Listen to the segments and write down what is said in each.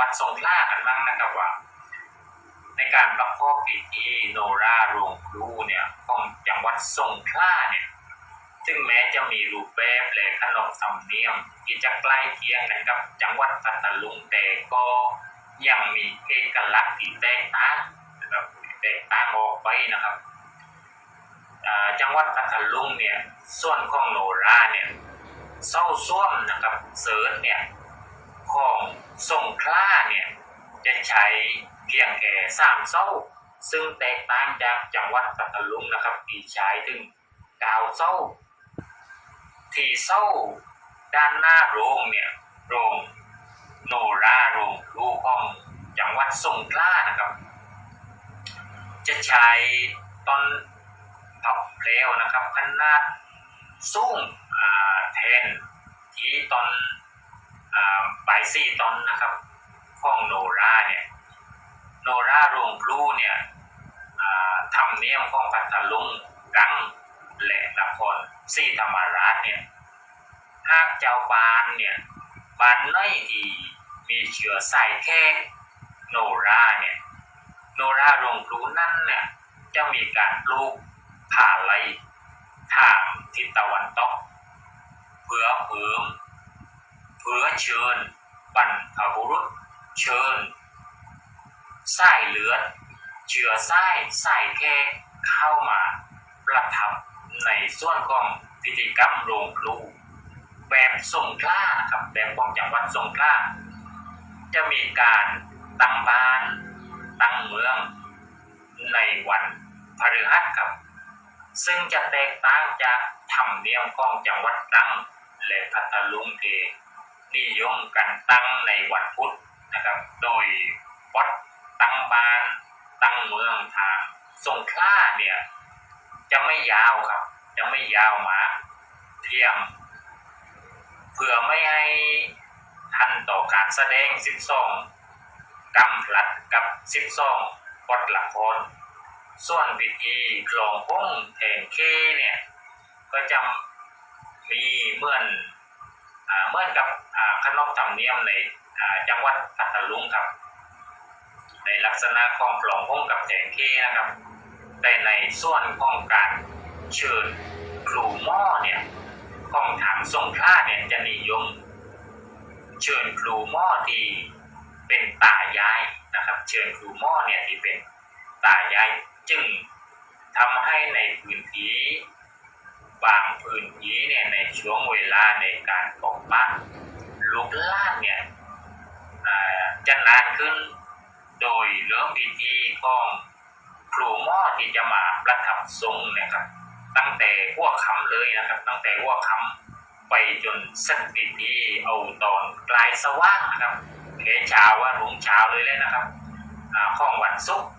วัดสงขลากันบ้างนะครับว่า ในการประกอบพิธีโนราโรงครูเนี่ยของจังหวัดสงขลาเนี่ยซึ่งแม้จะมีรูปแบบและขนบธรรมเนียมที่จะใกล้เคียงกันกับจังหวัดพัทลุงแต่ก็ยังมีเอกลักษณ์ที่แตกต่างนะครับแตกต่างออกไปนะครับจังหวัดพัทลุงเนี่ยส่วนของโนราเนี่ยเศร้าส้วมนะครับเสิร์ชเนี่ยของ สงขลาเนี่ยจะใช้เพียงแค่สามเศ้า ซึ่งแตกต่างจากจังหวัดพัทลุงนะครับที่ใช้ถึงเก้าเศ้า ที่เศ้าด้านหน้าโรงเนี่ยโรงโนราโรงรูของจังหวัดสงขลานะครับ จะใช้ต้นผักเพลวนะครับขนาดสูงแทนที่ตอน อ่าใบสี่ตอนนะครับของโนราเนี่ยโนราโรงครูเนี่ยทำเนียมของพัทลุงรังและนครศรีธรรมราชเนี่ยหากเจ้าบานเนี่ยบานไหนที่มีเชื้อสายแค่โนราเนี่ยโนราโรงครูนั่นเนี่ยจะมีการปลูกผ่าไลทางทิศตะวันตกเพื่อเพิ่ม เพื่อเชิญบรรพบุรุษ เชิญสายเลือด เชื้อสายสายแค่เข้ามาประทับในส่วนของพิธีกรรมโรงครูแบบสงขลานครับแบบของจังหวัดสงขลาจะมีการตั้งบ้านตั้งเมืองในวันพฤหัสครับ ซึ่งจะแตกต่างจากธรรมเนียมของจังหวัดตรังและพัทลุงที่ นิยมกันตั้งในวันพุธนะครับ โดยวัดตั้งบ้านตั้งเมืองทางสงขลาเนี่ยจะไม่ยาวครับ จะไม่ยาวมากเพียงเพื่อไม่ให้ทันต่อการแสดง12กำพลัดกับ12บทละครส่วนพิธีคลองพ้งแทนเคเนี่ย ก็จะมีเหมือน เหมือนกับอ่าขนบธรรมเนียมในจังหวัดพัทลุงครับ ในลักษณะของคลองพ้งกับแทนเคนะครับแต่ในส่วนของการเชิญครูหม้อเนี่ยของทางสงขลาเนี่ยจะนิยม เชิญครูหม้อที่เป็นตายายนะครับ เชิญครูหม้อเนี่ยที่เป็นตายายจึงทำให้ในพื้นที่ บางพื้นที่เนี่ยในช่วงเวลาในการปกปักลูกล้านเนี่ยจะนานขึ้น โดยเริ่มพิธีของครูหม้อที่จะมาประทับทรงเนะครับ ตั้งแต่หัวค่ำเลยนะครับ ตั้งแต่หัวค่ำไปจนสักปีที่เอาตอนกลายสว่างนะครับเทเช้าว่ารุ่งเช้าเลยเลยนะครับอาของวันศุกร์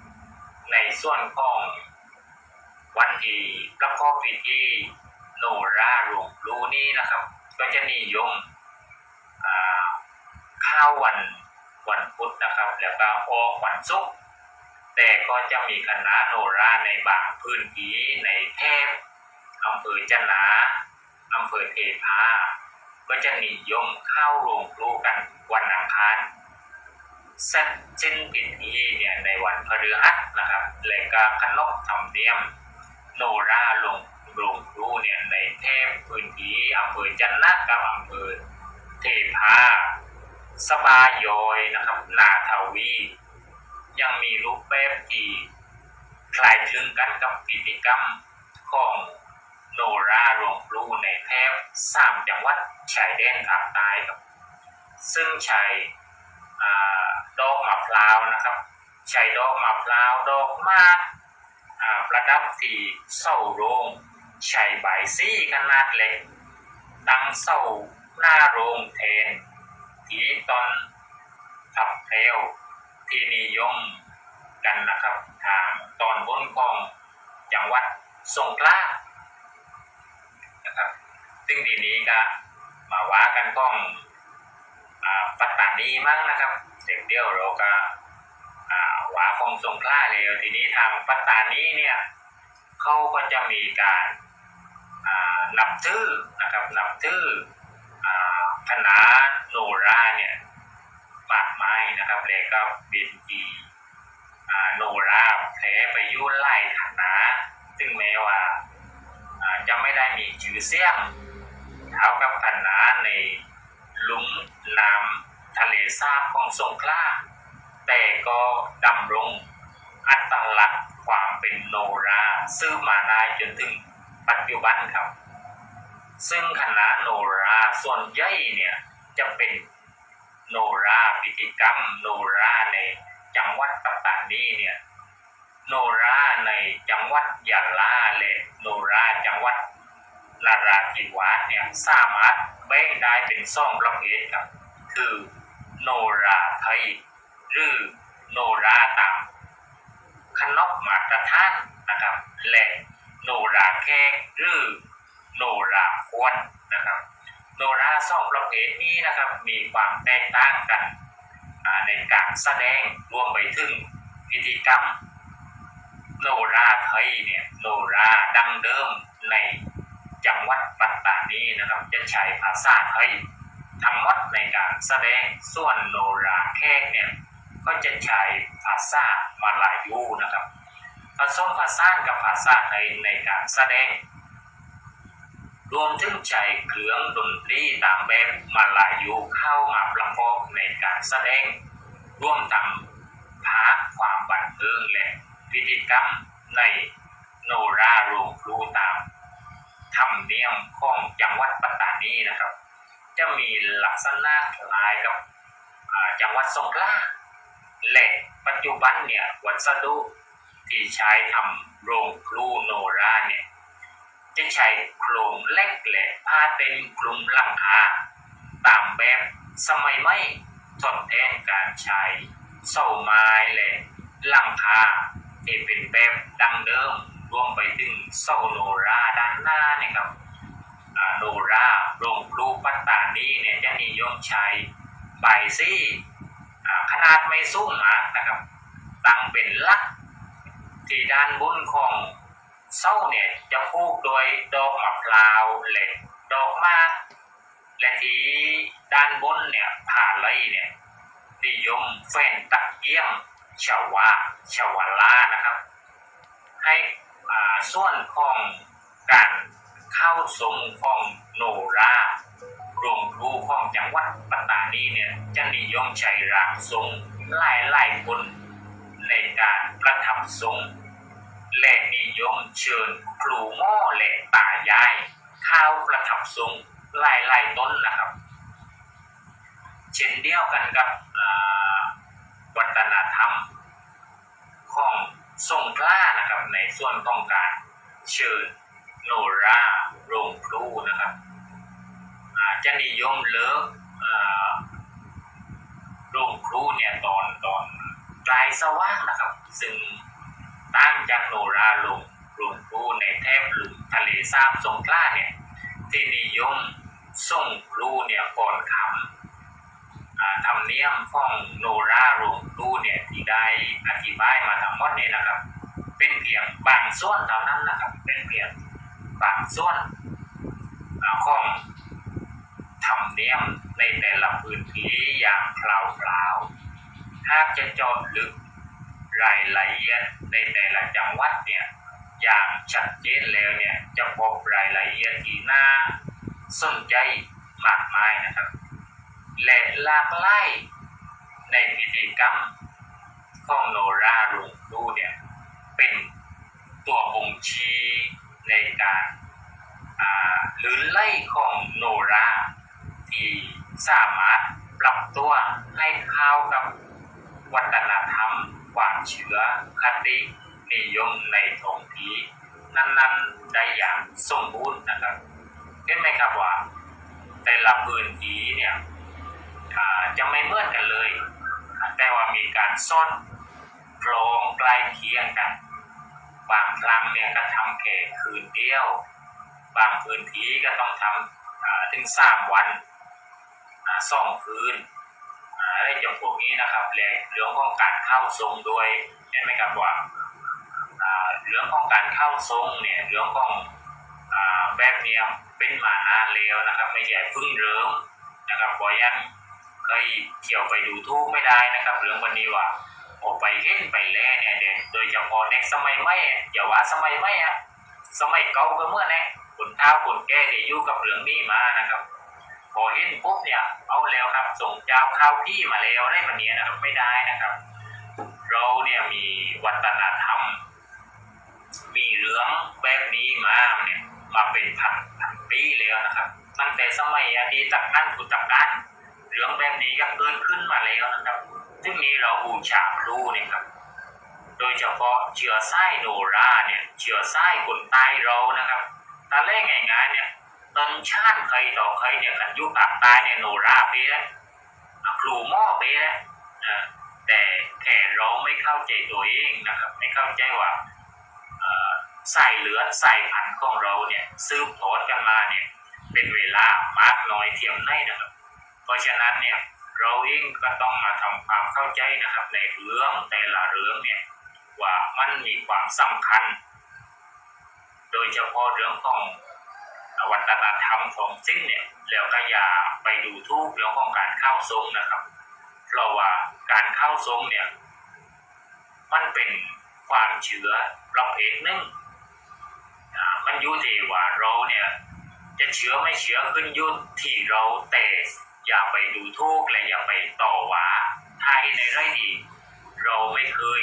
ในส่วนของวันที่ประกอบพิธี โนราหลวงรูนี้นะครับ ก็จะนิยมข้าววันวันพุธนะครับ แล้วก็ออกวันศุกร์แต่ก็จะมีคณะโนราในบางพื้นที่ในแทบอำเภอจนาอำเภอเทพาก็จะนิยมเข้าโรงครูกันวันอังคารเสร็จสิ้นพิธีเนี่ยในวันพฤหัสนะครับและก็ขนบธรรมเนียม โนราลง โรงครูเนี่ยในเทพพื้นที่อำเภอจันนะกับอำเภอเทพาสบายยอยนะครับ นาทวี ยังมีรูปแบบที่คล้ายคลึงกันกับพิธีกรรมของโนราหลวงพลูในแทบสามจังหวัดชายแดนภาคใต้ครับ ซึ่งใช้ดอกมะพร้าวนะครับ ใช้ดอกมะพร้าวดอกมากประดับที่เสาโรง ใช้ใบซี่ขนาดเล็ก ตั้งเสาหน้าโรงแทน ที่ตอนขับเพลที่นิยมกันนะครับ ทางตอนบนของจังหวัดสงขลานะครับ ซึ่งทีนี้ก็มาว่ากันของปัตตานีมั้งนะครับเด็กเดียวเราก็ว่าของสงขลาเลยทีนี้ทางปัตตานีเนี่ยเขาก็จะมีการ นับถือนะครับนับถืออ่าคณะโนราเนี่ยมากมายนะครับแล้วก็เป็นทีโนราแพ้ไปยุ่ไล่ฐานะซึ่งแม้ว่าจะไม่ได้มีชื่อเสียงเท่ากับฐานะในหลุ่มน้ำทะเลสาบของสงขลาแต่ก็ดำรงอัตลักษณ์ความเป็นโนราซื้อมาได้จนถึง ปัจจุบันครับ ซึ่งคณะโนราส่วนใหญ่เนี่ยจะเป็นโนราพิธีกรรม โนราในจังหวัดปัตตานีเนี่ยโนราในจังหวัดยะลาและโนราจังหวัดนาราธิวาสเนี่ยสามารถแบ่งได้เป็นสองประเภทครับ คือโนราไทยหรือโนราตามขนบมาตรฐานนะครับและ โนราแขกหรือโนราควนนะครับ โนราสองประเภทนี้นะครับมีความแตกต่างกันในการแสดงรวมไปถึงพิธีกรรม โนราไทยเนี่ยโนราดังเดิมในจังหวัดปัตตานีนะครับ จะใช้ภาษาไทยทั้งหมดในการแสดงส่วนโนราแขกเนี่ยก็จะใช้ภาษามาลายูนะครับ ผสมผสานกับภาษาไทยในการแสดง รวมถึงใช้เครื่องดนตรีตามแบบมาลายูเข้ามาประกอบในการแสดง ร่วมทำพาความบันเทิงและพิธีกรรมในโนราโรงครูตามธรรมเนียมของจังหวัดปัตตานีนะครับ จะมีลักษณะคล้ายกับจังหวัดสงขลาและปัจจุบันเนี่ยวัสดุ ที่ใช้ทำโรงครูโนราเนี่ยจะใช้โครงเล็กและผ้าเต็มคลุมหลังคาตามแบบสมัยใหม่ทดแทนการใช้เสาไม้และหลังคาที่เป็นแบบดังเดิมรวมไปถึงเสาโนราด้านหน้านี่ครับโนราโรงครูปัตตานีเนี่ยจะนิยมใช้ใบซี่ขนาดไม่สูงมากนะครับตั้งเป็นลัก ที่ด้านบนของเสาเนี่ยจะผูกโดยดอกมะพร้าวและดอกมากและที่ด้านบนเนี่ยผ่าไลเนี่ยนิยมแฟนตะเกียงชาวาชาวาลานะครับ ให้ส่วนของการเข้าสมของโนรารงครูของจังหวัดปัตตานีเนี่ยจะนิยมใช้ร่างทรงหลายหลายคนในการประทับทรง และนิยมเชิญครูหม่อและตายาย ข้าวประทับทรงหลายหลายต้นนะครับ เช่นเดียวกันกับวัฒนธรรม ของทรงกล้านะครับในส่วนของการเชิญโนราโรงครูนะครับจะนิยมเลิกอ่าโรงครูเนี่ยตอนตอนกลายสว่างนะครับ ซึ่ง ตั้งจากโนราลงโรงครูในแทบหลุมทะเลสาบสงขลาเนี่ยที่นิยมส่งครูเนี่ยก่อนคำอ่าธรรมเนียมของโนราโรงครูเนี่ยที่ได้อธิบายมาทั้งหมดเนี่ยนะครับ เป็นเพียงบางส่วนเท่านั้นนะครับ เป็นเพียงบางส่วนของธรรมเนียมในแต่ละพื้นที่อย่างคราวๆหากจะจาะลึก รายละเอียดในแต่ละจังหวัดเนี่ยอย่างชัดเจนแล้วเนี่ยจะพบรายละเอียดที่น่าสนใจมากมายนะครับ และหลากหลายในพิธีกรรมของโนราลุงดูเนี่ยเป็นตัวบ่งชี้ในการอ่าหรือไล่ของโนราที่สามารถปรับตัวให้เข้ากับวัฒนธรรม ความเชื่อคตินิยมในท้องที่นั้นๆได้อย่างสมบูรณ์นะครับเห็นไหมครับว่า แต่ละพื้นที่เนี่ยอาจะไม่เหมือนกันเลย แต่ว่ามีการซ่อนโครงใกล้เคียงกัน บางครั้งเนี่ยก็ทำแค่คืนเดียว บางพื้นที่ก็ต้องทำถึงสามวันอ่าสองคืน อ่าอะไรอย่างพวกนี้นะครับและเรื่องของการเข้าทรงด้วยเห็นไหมครับว่าเรื่องของการเข้าทรงเนี่ยเรื่องของอแบบเนี้ยเป็นมานานแล้วนะครับ ไม่ใช่เพิ่งเริ่มนะครับบอยันเคเคยเที่ยวไปดูทูกไม่ได้นะครับ เรื่องวันนี้ว่าออกไปเห็นไปแล่เนี่ยเด็กโดยเฉพาะเด็กสมัยใหม่อย่าว่าสมัยใหม่อะสมัยเก่าก็เมื่อนะคนเฒ่าคนแก่ที่อยู่กับเรื่องนี้มานะครับ พอเห็นปุ๊บเนี่ยเอาแล้วครับ ส่งเจ้าข้าพี่มาแล้วได้แบบนี้นะครับไม่ได้นะครับ เราเนี่ยมีวัฒนธรรม มีเรื่องแบบนี้มาเนี่ยมาเป็นพันพันปีแล้วนะครับ ตั้งแต่สมัยอดีตการพุทธกาลเรื่องแบบนี้ก็เกิดขึ้นมาแล้วนะครับ ซึ่งนี้เราบูชาครูเนี่ยครับ โดยเฉพาะเชื้อไส้โนราเนี่ยเชื้อไส้คนใต้เรานะครับตอนแรกง่ายๆเนี่ย ตันชาติใครต่อใครเนี่ยขันยุปากใต้เนี่ยโนราไปแล้วอะครูหม้อไปแล้วอ่าแต่แค่เราไม่เข้าใจตัวเองนะครับ ไม่เข้าใจว่าเอ่อสายเลือดสายพันของเราเนี่ยสืบทอดกันมาเนี่ยเป็นเวลามากน้อยเทียมไหนนะครับ เพราะฉะนั้นเนี่ยเราเองก็ต้องมาทำความเข้าใจนะครับ ในเรื่องแต่ละเรื่องเนี่ยว่ามันมีความสำคัญ โดยเฉพาะเรื่องของ วัฒนธรรมของสิ้นเนี่ยแล้วก็อย่าไปดูทุกเรื่องของการเข้าทรงนะครับ เพราะว่าการเข้าทรงเนี่ยมันเป็นความเชื่อประเภทหนึ่งอ่ามันยู่ที่ว่าเราเนี่ยจะเชื่อไม่เชื่อขึ้นยุ่ที่เราแต่อย่าไปดูทุกและอย่าไปต่อว่าไทยในไรดี เราไม่เคย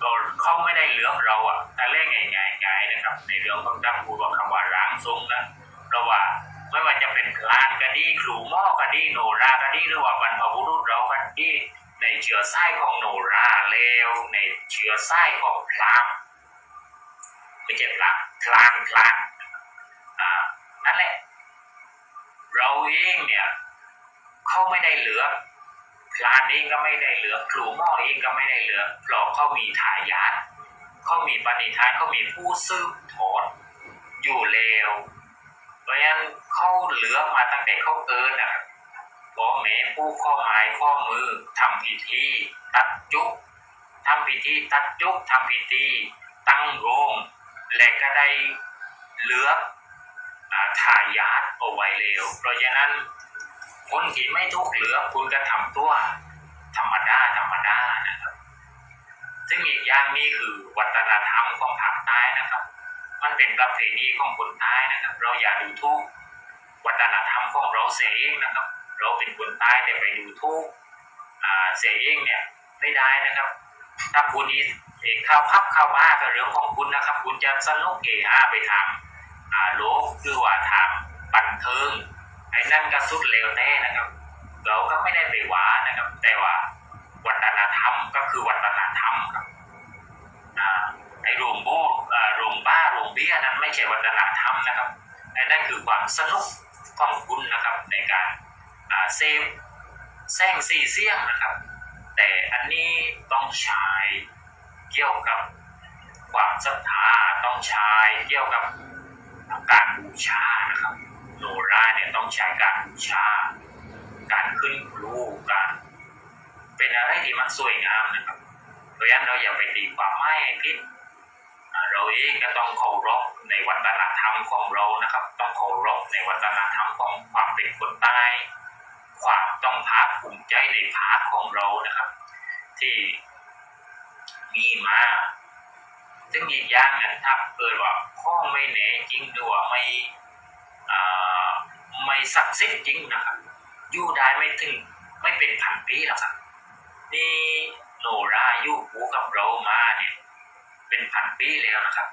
เราเขาไม่ได้เลือกเราอะแต่เล่ง่ายๆง่ายๆนะครับ ในเรื่องของการพูดว่าคำว่าร่างทรงนะเพราะว่าไม่ว่าจะเป็นพลานก็ดีครูหม้อก็ดีโนราก็ดีหรือว่าบรรพบุรุษเราก็ดีในเชื้อไส้ของโนราแล้วในเชื้อไส้ของพราหมณ์ไม่ใช่พราหมณ์พลานพลานอ่านั่นแหละ เราเองเนี่ยเขาไม่ได้เหลือ พลานเองก็ไม่ได้เหลือครูหม้อเองก็ไม่ได้เหลือเพราะเขามีทายาทเขามีปณิธานเขามีผู้สืบทอดอยู่แล้วเพราะฉะนั้นเขาเหลือมาตั้งแต่เขาเกิดนะบพ่อแม่ผู้ข้อไม้ข้อมือทำพิธีตัดจุกทำพิธีตัดจุกทำพิธีตั้งโรงและก็ได้เหลืออ่าทายาทเอาไว้เร็วเพราะฉะนั้น คนที่ไม่ทุกข์เหลือ คุณก็ทำตัวธรรมดาธรรมดานะครับ ซึ่งอีกอย่างนี้คือวัฒนธรรมของภาคใต้นะครับ มันเป็นประเพณีของคนใต้นะครับ เราอย่าดูทุกข์วัฒนธรรมของเราเสียเองนะครับ เราเป็นคนใต้แต่ไปดูทุกข์เสียเองเนี่ยไม่ได้นะครับ ถ้าคุณนี้เอกเข้าพับเข้าบ้ากับเรื่องของคุณนะครับ คุณจะสนุกเฮฮาไปทางโลกคือว่าทางบันเทิง ไอ้นั่นก็สุดเลวแน่นะครับ เราก็ไม่ได้ไปว่านะครับ แต่ว่าวัฒนธรรมก็คือวัฒนธรรมครับไอ้รงบูอ่าโรงบ้าโรงเบี้ยนั้นไม่ใช่วัฒนธรรมนะครับไอ้นั่นคือความสนุกของคุณนะครับในการเซฟแซงซีเซียงนะครับ แต่อันนี้ต้องใช้เกี่ยวกับความศรัทธาต้องใช้เกี่ยวกับการบูชานะครับ โนราเนี่ยต้องใช้การบูชา การขึ้นครูการเป็นอะไรที่มันสวยงามนะครับเพราะฉะนั้นเราอย่าไปตีความไม่ให้ผิดเราเองก็ต้องเคารพในวัฒนธรรมของเรานะครับ ต้องเคารพในวัฒนธรรมของความเป็นคนใต้ความต้องภาคภูมิใจในภาคของเรานะครับ ที่มีมาซึ่งอีกอย่างนี่ยถ้าเกิดว่าข้อไม่แน่จริงหรือว่าไม่อ่า ไม่ศักดิ์สิทธิ์จริงนะครับอยู่ได้ไม่ถึงไม่เป็นพันปีหรอกครับ นี่โนราอยู่หูกับเรามาเนี่ย เป็นพันปีแล้วนะครับ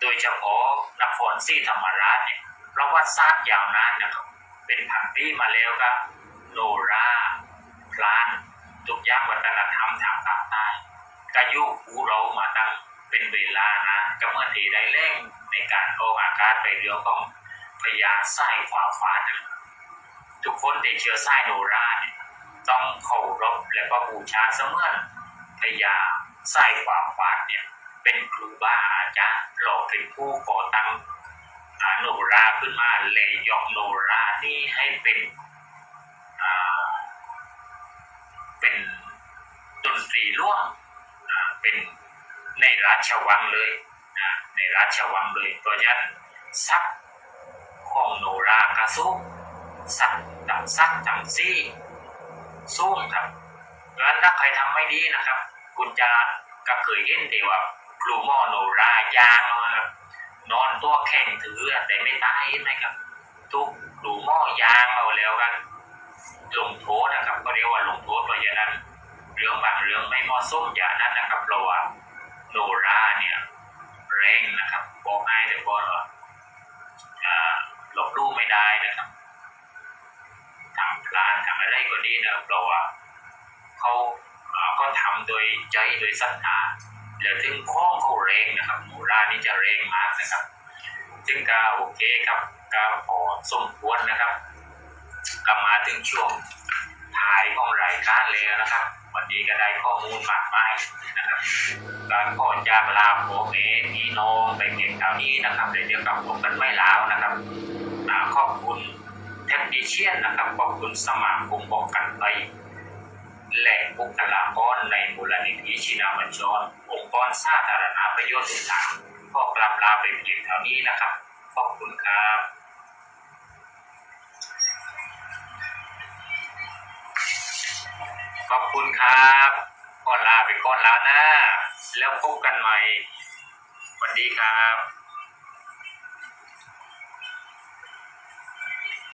โดยเฉพาะนครศรีธรรมราชเนี่ยประวัติศาสตร์ยาวนานนะครับ เป็นพันปีมาแล้วครับโนราพลานทุกอย่างวัฒนธรรมทางภาคใต้ก็อยู่หูเรามาตั้งเป็นเวลานะก็เมื่อทีได้เร่งในการออกอาการไปเรื่องของ พญาไส้ขวาฟ้านะครับทุกคนที่เชื้อไส้โนราเนี่ยต้องเคารพและก็บูชาเสมือนพญาไส้ขวาฟ้าเนี่ยเป็นครูบาอาจารย์เราเป็นผู้ก่อตั้งอาโนราขึ้นมาเลยยกโนรานี่ให้เป็นเป็นดนตรีร่วมเป็นในราชวังเลยในราชวังเลยเพราะฉะนั้นซัก งโนรากาซุซักดังซักดังซี่สู้ครับดังนั้นถ้าใครทำไม่ดีนะครับ คุณจะก็เคยเห็นแต่ว่าครูหมอโนรายางนอนตัวแข็งถือแต่ไม่ตายนะครับ ทุกครูหมอยางเอาแล้วกันลงโทษนะครับ ก็เรียกว่าลงโทษเพราะฉะนั้น เรื่องบางเรื่องไม่เหมาะสมอย่างนั้นนะครับเพราะว่าโนราเนี่ยแรงนะครับบอกให้เลยว่าอ่า ได้นะครับทางพลานทางอะไรก็ดีนะครับเพราะว่าเขาอ่าก็ทำโดยใจโดยศรัทธาแล้วถึงข้องเขาแรงนะครับโนรานี่จะแรงมากนะครับ ซึ่งก็โอเคครับก็พอสมควรนะครับก็มาถึงช่วงท้ายของรายการแล้วนะครับ วันนี้ก็ได้ข้อมูลมากมายนะครับการขอจากลาโพเมพี่น้องไปเพียงเท่านี้นะครับเดี๋ยวเดี๋ยวกลับพบกันไม่แล้วนะครับ ขอบคุณแทคนิเชียนนะครับขอบคุณสมาคมป้องกันภัยและบุคลากรในมูลนิธิชินาบัญชร องค์กรสาธารณประโยชน์ต่างๆขอกลับลาไปเพียงเท่านี้นะครับ ขอบคุณครับขอบคุณครับก่อนลาไปก่อนแล้วนะ แล้วพบกันใหม่สวัสดีครับ